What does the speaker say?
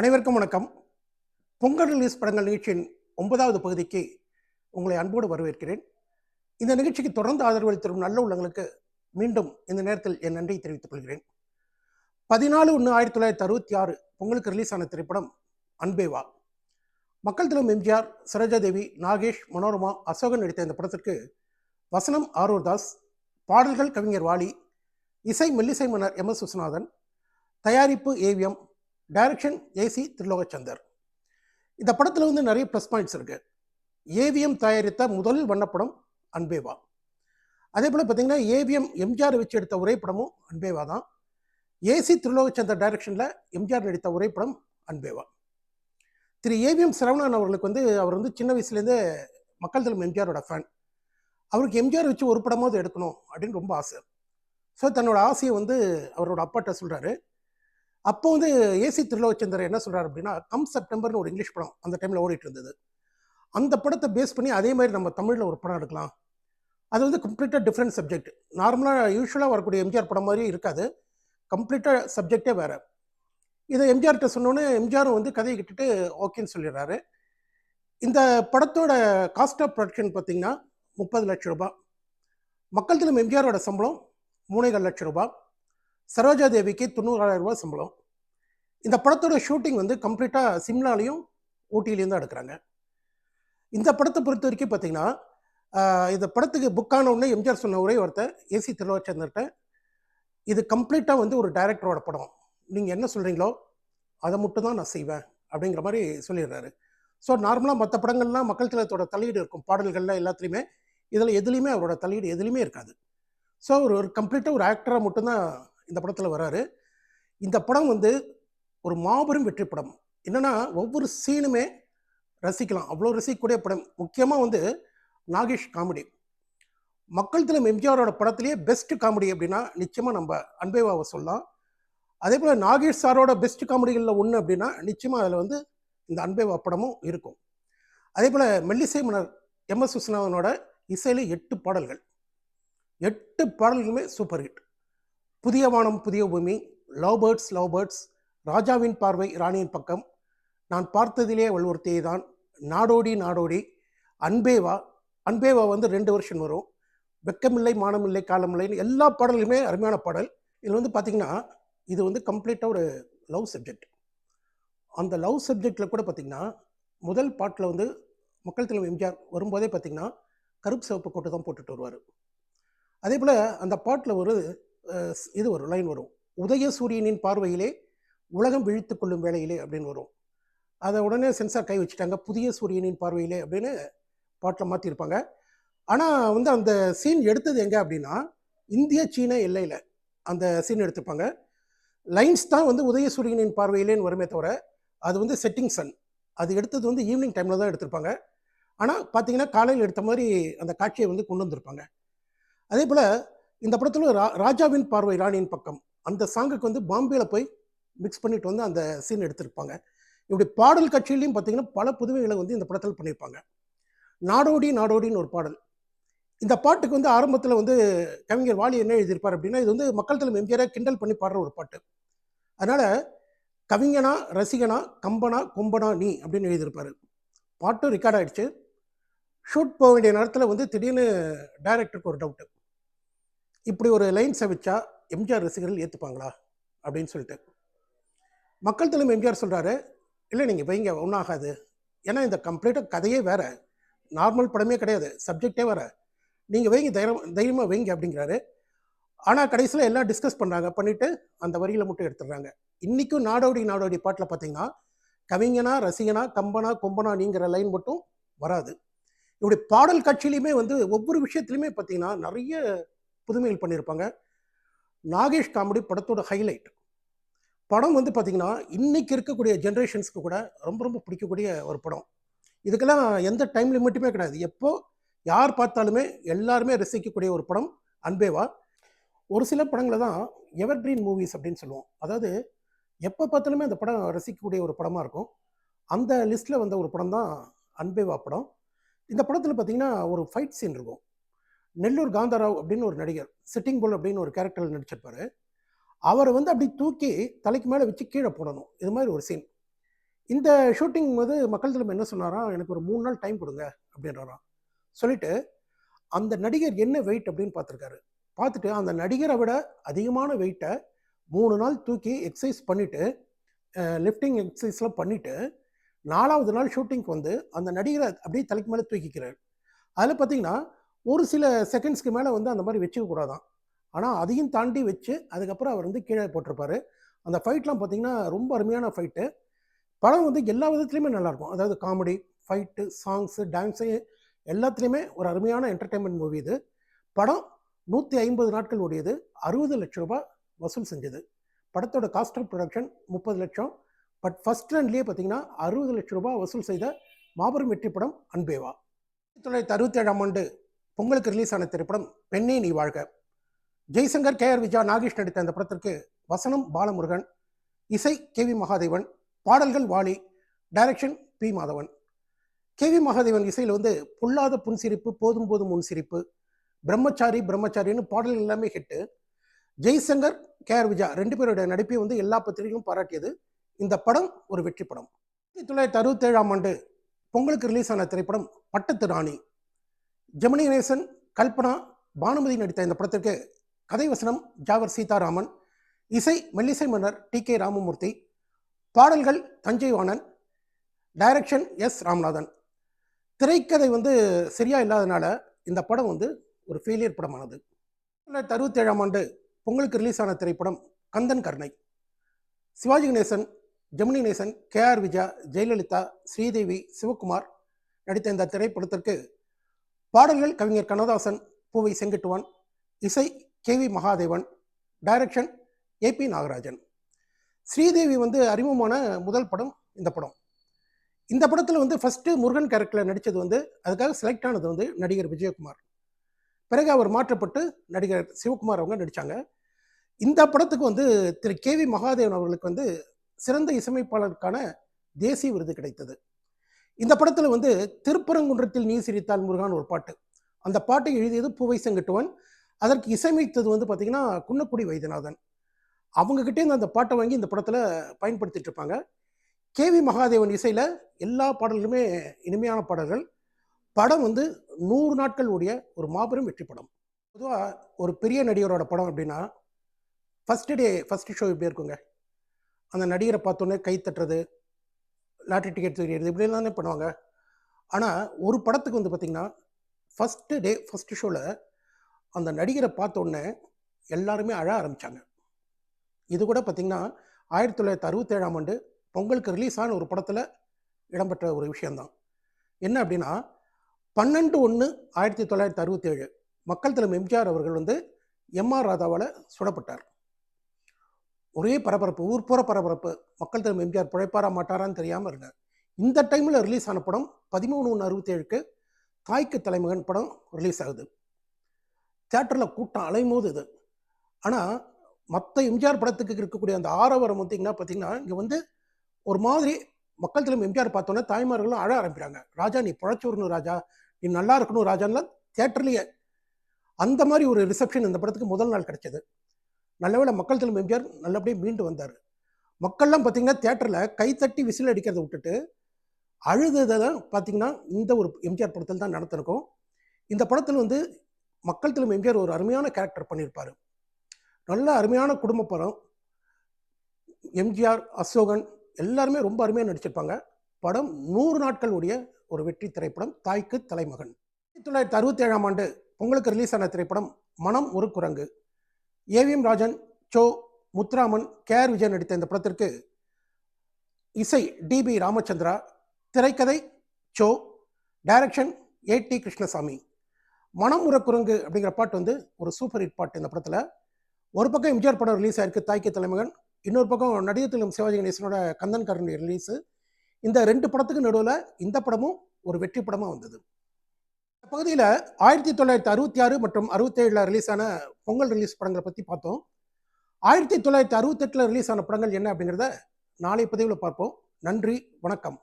அனைவருக்கும் வணக்கம். பொங்கல் ரிலீஸ் படங்கள் நிகழ்ச்சியின் ஒன்பதாவது பகுதிக்கு உங்களை அன்போடு வரவேற்கிறேன். இந்த நிகழ்ச்சிக்கு தொடர்ந்து ஆதரவு அளித்திரும் நல்ல உள்ளங்களுக்கு மீண்டும் இந்த நேரத்தில் என் நன்றி தெரிவித்துக் கொள்கிறேன். பதினாலு ஒன்று ஆயிரத்தி தொள்ளாயிரத்தி அறுபத்தி ஆறு பொங்கலுக்கு ரிலீஸ் ஆன திரைப்படம் அன்பேவா. மக்கள் தினம் எம்ஜிஆர் சரோஜாதேவி நாகேஷ் மனோரமா அசோகன் நடித்த இந்த படத்திற்கு வசனம் ஆரூர் தாஸ் பாடல்கள் கவிஞர் வாலி இசை மெல்லிசை மன்னர் எம் எஸ் விஸ்வநாதன் தயாரிப்பு ஏவிஎம் டைரக்ஷன் ஏசி திருலோகச்சந்தர் இந்த படத்தில் வந்து நிறைய ப்ளஸ் பாயிண்ட்ஸ் இருக்குது ஏவிஎம் தயாரித்த முதல் வண்ணப்படம் அன்பேவா. அதே போல் பார்த்தீங்கன்னா ஏவிஎம் எம்ஜிஆர் வச்சு எடுத்த ஒரே படமும் அன்பேவா தான். ஏசி திருலோகச்சந்தர் டைரக்ஷனில் எம்ஜிஆர் நடித்த ஒரே படம் அன்பேவா. திரு ஏவிஎம் சரவணன் அவர்களுக்கு வந்து அவர் வந்து சின்ன வயசுலேருந்தே மக்கள் தலைமை எம்ஜிஆரோட ஃபேன் அவருக்கு எம்ஜிஆர் வச்சு ஒரு படமாவது எடுக்கணும் அப்படின்னு ரொம்ப ஆசை. ஸோ தன்னோட ஆசையை வந்து அவரோட அப்பாட்ட சொல்கிறாரு அப்போ வந்து ஏசி திருலோச்சந்தர் என்ன சொல்கிறார் அப்படின்னா கம் செப்டம்பர்னு ஒரு இங்கிலீஷ் படம் அந்த டைமில் ஓடிட்டு இருந்தது. அந்த படத்தை பேஸ் பண்ணி அதே மாதிரி நம்ம தமிழில் ஒரு படம் எடுக்கலாம். அது வந்து கம்ப்ளீட்டாக டிஃப்ரெண்ட் சப்ஜெக்ட் நார்மலாக யூஸ்வலாக வரக்கூடிய எம்ஜிஆர் படம் மாதிரி இருக்காது. கம்ப்ளீட்டாக சப்ஜெக்டே வேறு. இதை எம்ஜிஆர்கிட்ட சொன்னோன்னே எம்ஜிஆரும் வந்து கதையை கிட்டுட்டு ஓகேன்னு சொல்லிடுறாரு. இந்த படத்தோட காஸ்ட் ஆஃப் ப்ரொடக்ஷன் பார்த்திங்கன்னா முப்பது லட்சம் ரூபாய். மக்கள் தினம் எம்ஜிஆரோட சம்பளம் மூணேகால் லட்ச ரூபாய். சரோஜா தேவிக்கு தொண்ணூறாயிரம் ரூபாய் சம்பளம். இந்த படத்தோட ஷூட்டிங் வந்து கம்ப்ளீட்டாக சிம்லாலையும் ஊட்டியிலையும் தான் எடுக்கிறாங்க. இந்த படத்தை பொறுத்த வரைக்கும் பார்த்தீங்கன்னா இந்த படத்துக்கு புக்கான உடனே எம்ஜிஆர் சொன்ன ஒரே ஒருத்தர் ஏசி திருவாச்சந்திரட்ட இது கம்ப்ளீட்டாக வந்து ஒரு டைரக்டரோட படம். நீங்கள் என்ன சொல்கிறீங்களோ அதை மட்டும் தான் நான் செய்வேன் அப்படிங்கிற மாதிரி சொல்லிடுறாரு. ஸோ நார்மலாக மற்ற படங்கள்லாம் மக்கள் திலத்தோட தலையீடு இருக்கும். பாடல்கள்லாம் எல்லாத்துலேயுமே இதில் எதுலேயுமே அவரோட தலையீடு எதுலேயுமே இருக்காது. ஸோ அவர் ஒரு கம்ப்ளீட்டாக ஒரு ஆக்டராக மட்டும்தான் இந்த படத்தில் வராரு. இந்த படம் வந்து ஒரு மாபெரும் வெற்றி படம். என்னன்னா ஒவ்வொரு சீனுமே ரசிக்கலாம். அவ்வளோ ரசிக்கக்கூடிய படம். முக்கியமாக வந்து நாகேஷ் காமெடி. மக்கள் திலம் எம்ஜிஆரோட படத்திலேயே பெஸ்ட் காமெடி அப்படின்னா நிச்சயமாக நம்ம அன்பேவாவை சொல்லலாம். அதே போல் நாகேஷ் சாரோட பெஸ்ட் காமெடிகளில் ஒன்று அப்படின்னா நிச்சயமாக அதில் வந்து இந்த அன்பேவா படமும் இருக்கும். அதே போல் மெல்லிசை மன்னர் எம் எஸ் விஸ்வநாதனோட இசையில் எட்டு பாடல்கள். எட்டு பாடல்களுமே சூப்பர் ஹிட் புதிய வானம் புதிய பூமி லவ் பேர்ட்ஸ் லவ் பேர்ட்ஸ் ராஜாவின் பார்வை ராணியின் பக்கம். நான் பார்த்ததிலே வல்வொருத்தியை தான். நாடோடி நாடோடி. அன்பேவா அன்பேவா வந்து ரெண்டு வருஷம் வரும். வெக்கமில்லை மானமில்லை காலமில்லைன்னு எல்லா பாடல்களுமே அருமையான பாடல். இதில் வந்து பார்த்தீங்கன்னா இது வந்து கம்ப்ளீட்டாக ஒரு லவ் சப்ஜெக்ட் அந்த லவ் சப்ஜெக்டில் கூட பார்த்திங்கன்னா முதல் பாட்டில் வந்து மக்கள் தலைவர் எம்ஜிஆர் வரும்போதே பார்த்தீங்கன்னா கருப்பு சிவப்பு கோட்டு தான் போட்டுட்டு வருவார். அதே போல் அந்த பாட்டில் ஒரு இது வரும் லைன் வரும். உதய சூரியனின் பார்வையிலே உலகம் விழித்து கொள்ளும் வேளையிலே அப்படின்னு வரும். அதை உடனே சென்சார் கை வச்சுட்டாங்க. புதிய சூரியனின் பார்வையிலே அப்படின்னு பாட்டில் மாற்றிருப்பாங்க ஆனால் வந்து அந்த சீன் எடுத்தது எங்கே அப்படின்னா இந்திய சீன எல்லையில் அந்த சீன் எடுத்துப்பாங்க லைன்ஸ் தான் வந்து உதய சூரியனின் பார்வையிலேன்னு வருமே தவிர அது வந்து செட்டிங் சன் அது எடுத்தது வந்து ஈவினிங் டைமில் தான் எடுத்திருப்பாங்க. ஆனால் பார்த்தீங்கன்னா காலையில் எடுத்த மாதிரி அந்த காட்சியை வந்து கொண்டு வந்திருப்பாங்க. அதே போல் இந்த படத்தில் ரா ராஜாவின் பார்வை ராணியின் பக்கம். அந்த சாங்குக்கு வந்து பாம்பேயில் போய் மிக்ஸ் பண்ணிட்டு வந்து அந்த சீன் எடுத்திருப்பாங்க. இப்படி பாடல் கட்சியிலையும் பார்த்தீங்கன்னா பல புதுமைகளை வந்து இந்த படத்தில் பண்ணியிருப்பாங்க. நாடோடி நாடோடின்னு ஒரு பாடல். இந்த பாட்டுக்கு வந்து ஆரம்பத்தில் வந்து கவிஞர் வாலி என்ன எழுதியிருப்பார் அப்படின்னா இது வந்து மக்கள் தலைமை எம்ஜிஆராக கிண்டல் பண்ணி பாடுற ஒரு பாட்டு. அதனால் கவிஞனா ரசிகனா கம்பனா கொம்பனா நீ அப்படின்னு எழுதியிருப்பாரு. பாட்டும் ரெக்கார்ட் ஆகிடுச்சு ஷூட் போக வேண்டிய நேரத்தில் வந்து திடீர்னு டைரக்டருக்கு ஒரு டவுட்டு இப்படி ஒரு லைன்ஸை வச்சா எம்ஜிஆர் ரசிகர்கள் ஏற்றுப்பாங்களா அப்படின்னு சொல்லிட்டு. மக்கள் தலைமை எம்ஜிஆர் சொல்கிறாரு இல்லை நீங்கள் வைங்க ஒன்றும் ஆகாது ஏன்னா இந்த கம்ப்ளீட்டாக கதையே வேற. நார்மல் படமே கிடையாது சப்ஜெக்டே வேறு. நீங்கள் வைங்க தைரியம் தைரியமாக வைங்க அப்படிங்கிறாரு. ஆனால் கடைசியில் எல்லாம் டிஸ்கஸ் பண்ணுறாங்க பண்ணிவிட்டு அந்த வரியில் மட்டும் எடுத்துடுறாங்க. இன்றைக்கும் நாடோடி நாடோடி பாட்டில் பார்த்தீங்கன்னா கவிஞனா ரசிகனா கம்பனா கொம்பனா நீங்கிற லைன் மட்டும் வராது. இப்படி பாடல் காட்சியிலையுமே வந்து ஒவ்வொரு விஷயத்துலையுமே பார்த்தீங்கன்னா நிறைய புதுமைகள் பண்ணியிருப்பாங்க. நாகேஷ் காமெடி படத்தோட ஹைலைட் படம் வந்து பார்த்திங்கன்னா இன்றைக்கி இருக்கக்கூடிய ஜென்ரேஷன்ஸ்க்கு கூட ரொம்ப ரொம்ப பிடிக்கக்கூடிய ஒரு படம். இதுக்கெல்லாம் எந்த டைம் லிமிட்டுமே கிடையாது. எப்போ யார் பார்த்தாலுமே எல்லாருமே ரசிக்கக்கூடிய ஒரு படம் அன்பேவா. ஒரு சில படங்களை தான் எவர்க்ரீன் மூவிஸ் அப்படின்னு சொல்லுவோம். அதாவது எப்போ பார்த்தாலுமே அந்த படம் ரசிக்கக்கூடிய ஒரு படமாக இருக்கும். அந்த லிஸ்ட்டில் வந்த ஒரு படம் தான் அன்பேவா படம். இந்த படத்தில் பார்த்திங்கன்னா ஒரு ஃபைட் சீன் இருக்கும். நெல்லூர் காந்தராவ் அப்படின்னு ஒரு நடிகர் சிட்டிங் புல் அப்படின்னு ஒரு கேரக்டரில் நடிச்சிருப்பார். அவரை வந்து அப்படி தூக்கி தலைக்கு மேலே வச்சு கீழே போடணும். இது மாதிரி ஒரு சீன் இந்த ஷூட்டிங் போது மக்கள் தலைமை என்ன சொன்னாராம் எனக்கு ஒரு மூணு நாள் டைம் கொடுங்க அப்படின்றாராம். சொல்லிட்டு அந்த நடிகர் என்ன வெயிட் அப்படின்னு பார்த்துருக்காரு. பார்த்துட்டு அந்த நடிகரை விட அதிகமான வெயிட்டை மூணு நாள் தூக்கி எக்ஸசைஸ் பண்ணிவிட்டு லிஃப்டிங் எக்ஸசைஸ்லாம் பண்ணிவிட்டு நாலாவது நாள் ஷூட்டிங்க்கு வந்து அந்த நடிகரை அப்படியே தலைக்கு மேலே தூக்கிக்கிறார். அதில் பார்த்தீங்கன்னா ஒரு சில செகண்ட்ஸ்க்கு மேலே வந்து அந்த மாதிரி வச்சுக்கக்கூடாதான் ஆனால் அதையும் தாண்டி வச்சு அதுக்கப்புறம் அவர் வந்து கீழே போட்டிருப்பாரு. அந்த ஃபைட்லாம் பார்த்தீங்கன்னா ரொம்ப அருமையான ஃபைட்டு படம் வந்து எல்லா விதத்துலையுமே நல்லாயிருக்கும் அதாவது காமெடி ஃபைட்டு சாங்ஸு டான்ஸு எல்லாத்துலேயுமே ஒரு அருமையான என்டர்டெயின்மெண்ட் மூவி இது. படம் நூற்றி ஐம்பது நாட்கள் ஓடியது. அறுபது லட்ச ரூபாய் வசூல் செஞ்சது. படத்தோட காஸ்ட் ஆஃப் ப்ரொடக்ஷன் முப்பது லட்சம். பட் ஃபஸ்ட் ரன்லேயே பார்த்தீங்கன்னா அறுபது லட்ச ரூபாய் வசூல் செய்த மாபெரும் வெற்றி படம் அன்பேவா. ஆயிரத்தி தொள்ளாயிரத்தி அறுபத்தேழாம் ஆண்டு பொங்கலுக்கு ரிலீஸ் ஆன திரைப்படம் பெண்ணே நீ வாழ்க. ஜெய்சங்கர் கே ஆர் விஜயா நாகேஷ் நடித்த அந்த படத்திற்கு வசனம் பாலமுருகன் இசை கே வி மகாதேவன் பாடல்கள் Vaali direction P Madhavan. K V Mahadevan இசையில் வந்து புல்லாத புன்சிரிப்பு போதும் போதும் முன் சிரிப்பு பிரம்மச்சாரி பிரம்மச்சாரின்னு பாடல்கள் எல்லாமே hit Jaishankar K R Vijaya ரெண்டு பேருடைய நடிப்பை வந்து எல்லா பத்திரிகையும் பாராட்டியது. இந்த படம் ஒரு வெற்றி படம். ஆயிரத்தி தொள்ளாயிரத்தி அறுபத்தேழாம் ஆண்டு பொங்கலுக்கு ரிலீஸ் ஆன திரைப்படம் பட்டத்து ராணி. ஜெமினி கணேசன் கல்பனா பானுமதி நடித்த இந்த படத்திற்கு கதை வசனம் ஜாவர் சீதாராமன் இசை மெல்லிசை மன்னர் டி கே ராமமூர்த்தி பாடல்கள் தஞ்சை வாணன் டைரக்ஷன் எஸ் ராமநாதன். திரைக்கதை வந்து சரியாக இல்லாதனால இந்த படம் வந்து ஒரு ஃபெயிலியர் படமானது. தொள்ளாயிரத்தி அறுபத்தேழாம் ஆண்டு பொங்கலுக்கு ரிலீஸ் ஆன திரைப்படம் கந்தன் கர்ணை. சிவாஜி கணேசன் ஜெமினி கணேசன் கே ஆர் விஜயா ஜெயலலிதா ஸ்ரீதேவி சிவகுமார் நடித்த இந்த திரைப்படத்திற்கு பாடல்கள் கவிஞர் கண்ணதாசன் பூவை செங்கிட்டுவான் இசை K V Mahadevan direction A P Nagarajan. Sridevi வந்து அறிமுகமான முதல் படம் இந்த படம். இந்த படத்தில் வந்து ஃபஸ்ட்டு முருகன் கேரக்டரில் நடித்தது வந்து அதுக்காக செலக்ட் ஆனது வந்து நடிகர் விஜயகுமார். பிறகு அவர் மாற்றப்பட்டு நடிகர் சிவகுமார் அவங்க நடித்தாங்க இந்த படத்துக்கு வந்து திரு கே வி மகாதேவன் அவர்களுக்கு வந்து சிறந்த இசையமைப்பாளருக்கான தேசிய விருது கிடைத்தது. இந்த படத்தில் வந்து திருப்பரங்குன்றத்தில் நீ சிரித்தால் முருகான் ஒரு பாட்டு. அந்த பாட்டை எழுதியது பூவை செங்கட்டுவன். அதற்கு இசையமைத்தது வந்து பார்த்திங்கன்னா குன்னக்குடி வைத்தியநாதன். அவங்கக்கிட்டேருந்து அந்த பாட்டை வாங்கி இந்த படத்தில் பயன்படுத்திட்டு இருப்பாங்க. கே வி மகாதேவன் இசையில் எல்லா பாடல்களுமே இனிமையான பாடல்கள். படம் வந்து நூறு நாட்கள் உடைய ஒரு மாபெரும் வெற்றி படம். பொதுவாக ஒரு பெரிய நடிகரோட படம் அப்படின்னா ஃபஸ்ட்டு டே ஃபஸ்ட்டு ஷோ இப்படி இருக்குங்க? அந்த நடிகரை பார்த்தோன்னே கை தட்டுறது லாட்ரி டிக்கெட் தெரியுது இப்படிலாம் தானே பண்ணுவாங்க. ஆனால் ஒரு படத்துக்கு வந்து பார்த்திங்கன்னா ஃபஸ்ட்டு டே ஃபஸ்ட்டு ஷோவில் அந்த நடிகரை பார்த்தோன்னே எல்லாருமே அழ ஆரம்பித்தாங்க இது கூட பார்த்திங்கன்னா ஆயிரத்தி தொள்ளாயிரத்தி அறுபத்தேழாம் ஆண்டு பொங்கலுக்கு ரிலீஸ் ஆன ஒரு படத்தில் இடம்பெற்ற ஒரு விஷயந்தான் என்ன அப்படின்னா பன்னெண்டு ஒன்று ஆயிரத்தி தொள்ளாயிரத்தி அறுபத்தேழு மக்கள் தலைமை எம்ஜிஆர் அவர்கள் வந்து எம்ஆர் ராதாவால் சுடப்பட்டார். ஒரே பரபரப்பு ஊர் போகிற பரபரப்பு. மக்கள் தலைவர் எம்ஜிஆர் பிழைப்பாரா மாட்டாரான்னு தெரியாமல் இருங்க இந்த டைமில் ரிலீஸ் ஆன படம் பதிமூணு ஒன்று அறுபத்தேழுக்கு தாய்க்கு தலைமகன் படம் ரிலீஸ் ஆகுது. தேட்டரில் கூட்டம் அலைமோது இது ஆனால் மற்ற எம்ஜிஆர் படத்துக்கு இருக்கக்கூடிய அந்த ஆரவரம் வந்தீங்கன்னா பார்த்தீங்கன்னா இங்கே வந்து ஒரு மாதிரி மக்கள் தலைமை எம்ஜிஆர் பார்த்தோன்னே தாய்மார்களும் அழ ஆரம்பிக்கிறாங்க. ராஜா நீ பிழைச்சி ராஜா. நீ நல்லா இருக்கணும் ராஜான்லாம் தேட்டர்லேயே அந்த மாதிரி ஒரு ரிசப்ஷன் இந்த படத்துக்கு முதல் நாள் கிடைச்சது. நல்லவேளை மக்கள் தலைமை எம்ஜிஆர் நல்லபடியாக மீண்டு வந்தார். மக்கள்லாம் பார்த்தீங்கன்னா தேட்டரில் கைத்தட்டி விசில் அடிக்கிறத விட்டுட்டு அழுததை தான் பார்த்தீங்கன்னா இந்த ஒரு எம்ஜிஆர் படத்தில் தான் நடத்திருக்கோம் இந்த படத்தில் வந்து மக்கள் தலைமை எம்ஜிஆர் ஒரு அருமையான கேரக்டர் பண்ணியிருப்பார். நல்ல அருமையான குடும்ப படம். எம்ஜிஆர் அசோகன் எல்லாருமே ரொம்ப அருமையாக நடிச்சிருப்பாங்க. படம் நூறு நாட்கள் உடைய ஒரு வெற்றி திரைப்படம் தாய்க்கு தலைமகன். ஆயிரத்தி தொள்ளாயிரத்தி அறுபத்தி ஏழாம் ஆண்டு பொங்கலுக்கு ரிலீஸ் ஆன திரைப்படம் Manam Oru Kurangu. AVM Rajan Cho Muthuraman K R Vijayan நடித்த இந்த படத்திற்கு இசை டிபி ராமச்சந்திரா திரைக்கதை Cho direction A T Krishnasamy. Manam உரக்குரங்கு குரங்கு அப்படிங்கிற பாட்டு வந்து ஒரு சூப்பர் ஹிட் பாட்டு இந்த படத்தில். ஒரு பக்கம் எம்ஜிஆர் படம் ரிலீஸ் ஆயிருக்கு தாய்க்கு தலைமகன். இன்னொரு பக்கம் நடிகத்திலும் சிவாஜி கணேசனோட கந்தன் ரிலீஸு இந்த ரெண்டு படத்துக்கு நடுவில் இந்த படமும் ஒரு வெற்றி படமாக வந்தது. பகுதியில் ஆயிரத்தி தொள்ளாயிரத்தி அறுபத்தி ஆறு மற்றும் அறுபத்தேழில் ரிலீஸ் ஆன பொங்கல் ரிலீஸ் படங்களை பற்றி பார்த்தோம். ஆயிரத்தி தொள்ளாயிரத்தி அறுபத்தெட்டில் ரிலீஸ் ஆன படங்கள் என்ன அப்படிங்கிறத நாளை பதிவில் பார்ப்போம். நன்றி வணக்கம்.